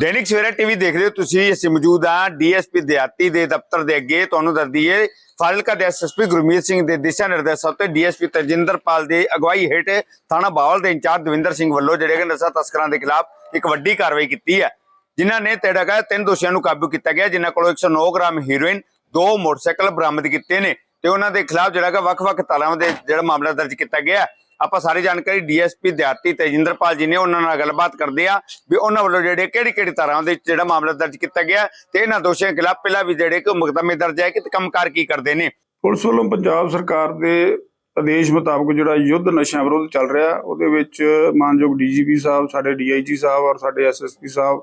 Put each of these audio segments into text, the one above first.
Dainik Savera TV ਦੇਖਦੇ ਹੋ ਤੁਸੀਂ, ਅਸੀਂ ਮੌਜੂਦ ਹਾਂ ਡੀਐਸਪੀ ਦਿਹਾਤੀ ਦੇ ਦਫ਼ਤਰ ਦੇ ਅੱਗੇ। ਤੁਹਾਨੂੰ ਦੱਸ ਦਈਏ ਫਾਜ਼ਿਲਕਾ ਦੇ ਐਸਐਸਪੀ ਗੁਰਮੀਤ ਸਿੰਘ ਦੇ ਦਿਸ਼ਾ ਨਿਰਦੇਸ਼ਾਂ ਤੇ ਡੀਐਸਪੀ ਤਜਿੰਦਰਪਾਲ ਦੀ ਅਗਵਾਈ ਹੇਠ ਥਾਣਾ ਬਾਵਲ ਦੇ ਇੰਚਾਰਜ ਦਵਿੰਦਰ ਸਿੰਘ ਵੱਲੋਂ ਜਿਹੜੇ ਕਿ ਨਸ਼ਾ ਤਸਕਰਾਂ ਦੇ ਖਿਲਾਫ ਇੱਕ ਵੱਡੀ ਕਾਰਵਾਈ ਕੀਤੀ ਹੈ। ਜਿਨ੍ਹਾਂ ਨੇ ਤੇੜਾ ਤਿੰਨ ਦੋਸ਼ੀਆਂ ਨੂੰ ਕਾਬੂ ਕੀਤਾ ਗਿਆ, ਜਿਨ੍ਹਾਂ ਕੋਲੋਂ 109 ਗ੍ਰਾਮ ਹੀਰੋਇਨ, ਦੋ ਮੋਟਰਸਾਈਕਲ ਬਰਾਮਦ ਕੀਤੇ ਨੇ ਤੇ ਉਹਨਾਂ ਦੇ ਖਿਲਾਫ ਜਿਹੜਾ ਕਿ ਵੱਖ-ਵੱਖ ਧਾਰਾਵਾਂ ਦੇ ਜਿਹੜਾ ਮਾਮਲਾ ਦਰਜ ਕੀਤਾ ਗਿਆ। ਆਪਾਂ ਸਾਰੀ ਜਾਣਕਾਰੀ ਡੀਐਸਪੀ ਦਿਹਾਤੀ ਤੇਜਿੰਦਰਪਾਲ ਜੀ ਨੇ ਉਹਨਾਂ ਨਾਲ ਗੱਲਬਾਤ ਕਰਦੇ ਆ ਵੀ ਉਹਨਾਂ ਵੱਲੋਂ ਜਿਹੜੇ ਕਿਹੜੀ ਕਿਹੜੀ ਧਾਰਾਵਾਂ ਦੇ ਜਿਹੜਾ ਮਾਮਲਾ ਦਰਜ ਕੀਤਾ ਗਿਆ ਤੇ ਇਹਨਾਂ ਦੋਸ਼ੀਆਂ ਖਿਲਾਫ ਪਹਿਲਾਂ ਵੀ ਜਿਹੜੇ ਕਿ ਮੁਕਦਮੇ ਦਰਜ ਹੈ ਕਿ ਕੰਮਕਾਰ ਕੀ ਕਰਦੇ ਨੇ। ਪੁਲਿਸ ਵੱਲੋਂ ਪੰਜਾਬ ਸਰਕਾਰ ਦੇ ਆਦੇਸ਼ ਮੁਤਾਬਕ ਜਿਹੜਾ ਯੁੱਧ ਨਸ਼ਿਆਂ ਵਿਰੁੱਧ ਚੱਲ ਰਿਹਾ, ਉਹਦੇ ਵਿੱਚ ਮਾਨਯੋਗ ਡੀਜੀਪੀ ਸਾਹਿਬ, ਸਾਡੇ ਡੀਆਈਜੀ ਸਾਹਿਬ ਔਰ ਸਾਡੇ ਐਸਐਸਪੀ ਸਾਹਿਬ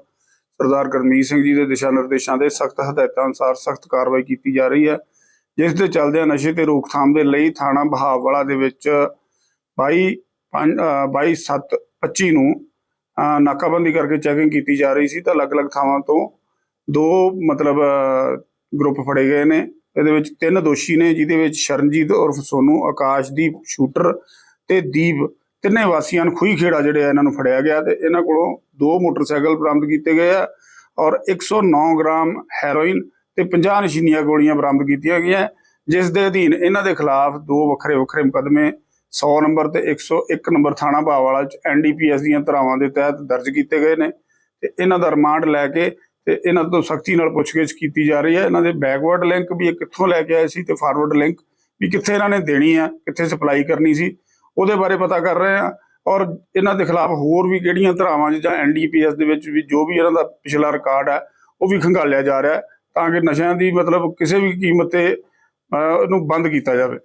ਸਰਦਾਰ ਕਰਮੀਤ ਸਿੰਘ ਜੀ ਦੇ ਦਿਸ਼ਾ ਨਿਰਦੇਸ਼ਾਂ ਦੇ ਸਖਤ ਹਦਾਇਤਾਂ ਅਨੁਸਾਰ ਸਖਤ ਕਾਰਵਾਈ ਕੀਤੀ ਜਾ ਰਹੀ ਹੈ, ਜਿਸ ਦੇ ਚੱਲਦਿਆਂ ਨਸ਼ੇ ਤੇ ਰੋਕਥਾਮ ਦੇ ਲਈ ਥਾਣਾ ਬਹਾਵਵਾਲਾ ਦੇ ਵਿੱਚ 22 22/7/25 ਨੂੰ ਨਾਕਾਬੰਦੀ ਕਰਕੇ ਚੈਕਿੰਗ ਕੀਤੀ ਜਾ ਰਹੀ ਸੀ ਤਾਂ ਅਲੱਗ-ਅਲੱਗ ਥਾਵਾਂ ਤੋਂ ਦੋ ਮਤਲਬ ਗਰੁੱਪ ਫੜੇ ਗਏ ਨੇ। ਇਹਦੇ ਵਿੱਚ ਤਿੰਨ ਦੋਸ਼ੀ ਨੇ, ਜਿਹਦੇ ਵਿੱਚ ਸ਼ਰਨਜੀਤ ਉਰਫ ਸੋਨੂ, ਆਕਾਸ਼ਦੀਪ, ਸ਼ੂਟਰ ਤੇ ਦੀਪ। ਤਿੰਨੇ ਵਾਸੀਆਂ ਨੂੰ ਖੂਹੀ ਖੇੜਾ ਜਿਹੜੇ ਆ ਇਹਨਾਂ ਨੂੰ ਫੜਿਆ ਗਿਆ ਤੇ ਇਹਨਾਂ ਕੋਲੋਂ ਦੋ ਮੋਟਰਸਾਈਕਲ ਬਰਾਮਦ ਕੀਤੇ ਗਏ ਆ ਔਰ 109 ਗ੍ਰਾਮ ਹੈਰੋਇਨ ਤੇ 50 ਨਸ਼ੀਨੀਆਂ ਗੋਲੀਆਂ ਬਰਾਮਦ ਕੀਤੀਆਂ ਗਈਆਂ, ਜਿਸ ਦੇ ਅਧੀਨ ਇਹਨਾਂ ਦੇ ਖਿਲਾਫ ਦੋ ਵੱਖਰੇ ਵੱਖਰੇ ਮੁਕੱਦਮੇ 100 ਨੰਬਰ ਤੇ 101 ਨੰਬਰ ਥਾਣਾ ਭਾਵਾਲਾ ਚ ਐਨਡੀਪੀਐਸ ਦੀਆਂ ਧਾਰਾਵਾਂ ਦੇ ਤਹਿਤ ਦਰਜ ਕੀਤੇ ਗਏ ਨੇ ਤੇ ਇਹਨਾਂ ਦਾ ਰਿਮਾਂਡ ਲੈ ਕੇ ਤੇ ਇਹਨਾਂ ਤੋਂ ਸਖਤੀ ਨਾਲ ਪੁੱਛਗਿੱਛ ਕੀਤੀ ਜਾ ਰਹੀ ਹੈ। ਇਹਨਾਂ ਦੇ ਬੈਕਵਰਡ ਲਿੰਕ ਵੀ ਇਹ ਕਿੱਥੋਂ ਲੈ ਕੇ ਆਏ ਸੀ ਤੇ ਫਾਰਵਰਡ ਲਿੰਕ ਵੀ ਕਿੱਥੇ ਇਹਨਾਂ ਨੇ ਦੇਣੀ ਆ ਕਿੱਥੇ ਸਪਲਾਈ ਕਰਨੀ ਸੀ, ਉਹਦੇ ਬਾਰੇ ਪਤਾ ਕਰ ਰਹੇ ਆ ਔਰ ਇਹਨਾਂ ਦੇ ਖਿਲਾਫ ਹੋਰ ਵੀ ਕਿਹੜੀਆਂ ਧਾਰਾਵਾਂ 'ਚ ਜਾਂ ਐਨਡੀਪੀਐਸ ਦੇ ਵਿੱਚ ਵੀ ਜੋ ਵੀ ਇਹਨਾਂ ਦਾ ਪਿਛਲਾ ਰਿਕਾਰਡ ਹੈ, ਉਹ ਵੀ ਖੰਗਾਲਿਆ ਜਾ ਰਿਹਾ ਤਾਂ ਕਿ ਨਸ਼ਿਆਂ ਦੀ ਮਤਲਬ ਕਿਸੇ ਵੀ ਕੀਮਤ ਤੇ ਇਹਨੂੰ ਬੰਦ ਕੀਤਾ ਜਾਵੇ।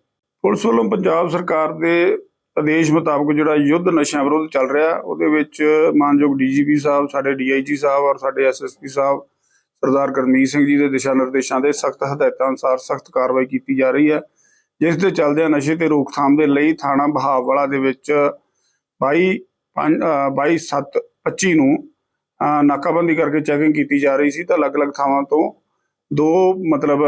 ਪੁਲਿਸ ਵੱਲੋਂ ਪੰਜਾਬ ਸਰਕਾਰ ਦੇ ਆਦੇਸ਼ ਮੁਤਾਬਕ ਜਿਹੜਾ ਯੁੱਧ ਨਸ਼ਿਆਂ ਵਿਰੁੱਧ ਚੱਲ ਰਿਹਾ, ਉਹਦੇ ਵਿੱਚ ਮਾਨਯੋਗ ਡੀਜੀਪੀ ਸਾਹਿਬ, ਸਾਡੇ ਡੀਆਈਜੀ ਸਾਹਿਬ ਔਰ ਸਾਡੇ ਐਸਐਸਪੀ ਸਾਹਿਬ ਸਰਦਾਰ ਕਰਮੀਤ ਸਿੰਘ ਜੀ ਦੇ ਦਿਸ਼ਾ ਨਿਰਦੇਸ਼ਾਂ ਦੇ ਸਖਤ ਹਦਾਇਤਾਂ ਅਨੁਸਾਰ ਸਖਤ ਕਾਰਵਾਈ ਕੀਤੀ ਜਾ ਰਹੀ ਹੈ, ਜਿਸ ਦੇ ਚੱਲਦਿਆਂ ਨਸ਼ੇ ਤੇ ਰੋਕਥਾਮ ਦੇ ਲਈ ਥਾਣਾ ਬਹਾਵਵਾਲਾ ਦੇ ਵਿੱਚ 22 22/7/25 ਨੂੰ ਨਾਕਾਬੰਦੀ ਕਰਕੇ ਚੈਕਿੰਗ ਕੀਤੀ ਜਾ ਰਹੀ ਸੀ ਤਾਂ ਅਲੱਗ-ਅਲੱਗ ਥਾਵਾਂ ਤੋਂ ਦੋ ਮਤਲਬ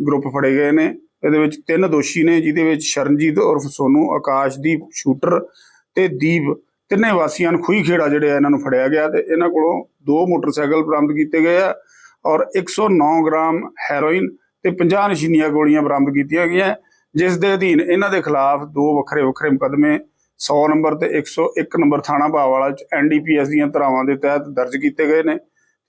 ਗਰੁੱਪ ਫੜੇ ਗਏ ਨੇ। ਇਹਦੇ ਵਿੱਚ ਤਿੰਨ ਦੋਸ਼ੀ ਨੇ, ਜਿਹਦੇ ਵਿੱਚ ਸ਼ਰਨਜੀਤ ਉਰਫ ਸੋਨੂ, ਆਕਾਸ਼ਦੀਪ ਸ਼ੂਟਰ ਤੇ ਦੀਪ। ਤਿੰਨੇ ਵਾਸੀਆਂ ਨੂੰ ਖੂਹੀ ਖੇੜਾ ਜਿਹੜੇ ਇਹਨਾਂ ਨੂੰ ਫੜਿਆ ਗਿਆ ਤੇ ਇਹਨਾਂ ਕੋਲੋਂ ਦੋ ਮੋਟਰਸਾਈਕਲ ਬਰਾਮਦ ਕੀਤੇ ਗਏ ਆ ਔਰ 109 ਗ੍ਰਾਮ ਹੈਰੋਇਨ ਤੇ 50 ਨਸ਼ੀਨੀਆਂ ਗੋਲੀਆਂ ਬਰਾਮਦ ਕੀਤੀਆਂ ਗਈਆਂ, ਜਿਸ ਦੇ ਅਧੀਨ ਇਹਨਾਂ ਦੇ ਖਿਲਾਫ ਦੋ ਵੱਖਰੇ ਵੱਖਰੇ ਮੁਕੱਦਮੇ 100 ਨੰਬਰ ਤੇ 101 ਨੰਬਰ ਥਾਣਾ ਭਾਵਾਲਾ ਚ ਐਨਡੀਪੀਐਸ ਦੀਆਂ ਧਾਰਾਵਾਂ ਦੇ ਤਹਿਤ ਦਰਜ ਕੀਤੇ ਗਏ ਨੇ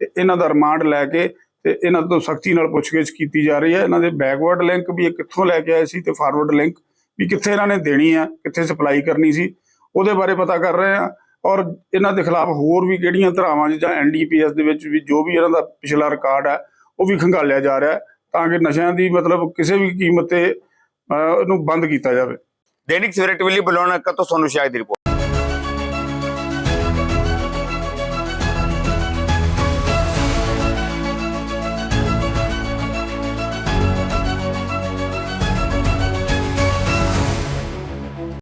ਤੇ ਇਹਨਾਂ ਦਾ ਰਿਮਾਂਡ ਲੈ ਕੇ ਤੇ ਇਹਨਾਂ ਤੋਂ ਸਖਤੀ ਨਾਲ ਪੁੱਛਗਿੱਛ ਕੀਤੀ ਜਾ ਰਹੀ ਹੈ। ਇਹਨਾਂ ਦੇ ਬੈਕਵਰਡ ਲਿੰਕ ਵੀ ਇਹ ਕਿੱਥੋਂ ਲੈ ਕੇ ਆਏ ਸੀ ਤੇ ਫਾਰਵਰਡ ਲਿੰਕ ਵੀ ਕਿੱਥੇ ਇਹਨਾਂ ਨੇ ਦੇਣੀ ਆ ਕਿੱਥੇ ਸਪਲਾਈ ਕਰਨੀ ਸੀ, ਉਹਦੇ ਬਾਰੇ ਪਤਾ ਕਰ ਰਹੇ ਆ ਔਰ ਇਹਨਾਂ ਦੇ ਖਿਲਾਫ ਹੋਰ ਵੀ ਕਿਹੜੀਆਂ ਧਾਰਾਵਾਂ 'ਚ ਜਾਂ ਐਨਡੀਪੀਐਸ ਦੇ ਵਿੱਚ ਵੀ ਜੋ ਵੀ ਇਹਨਾਂ ਦਾ ਪਿਛਲਾ ਰਿਕਾਰਡ ਹੈ, ਉਹ ਵੀ ਖੰਗਾਲਿਆ ਜਾ ਰਿਹਾ ਤਾਂ ਕਿ ਨਸ਼ਿਆਂ ਦੀ ਮਤਲਬ ਕਿਸੇ ਵੀ ਕੀਮਤ ਤੇ ਨੂੰ ਬੰਦ ਕੀਤਾ ਜਾਵੇ। ਦੈਨਿਕ ਸਵੇਰਾ ਟੀਵੀ ਲਈ ਬੁਲਾਉਣਾ ਕਾ ਤੋਂ ਸੋਨੂੰ ਦੀ ਰਿਪੋਰਟ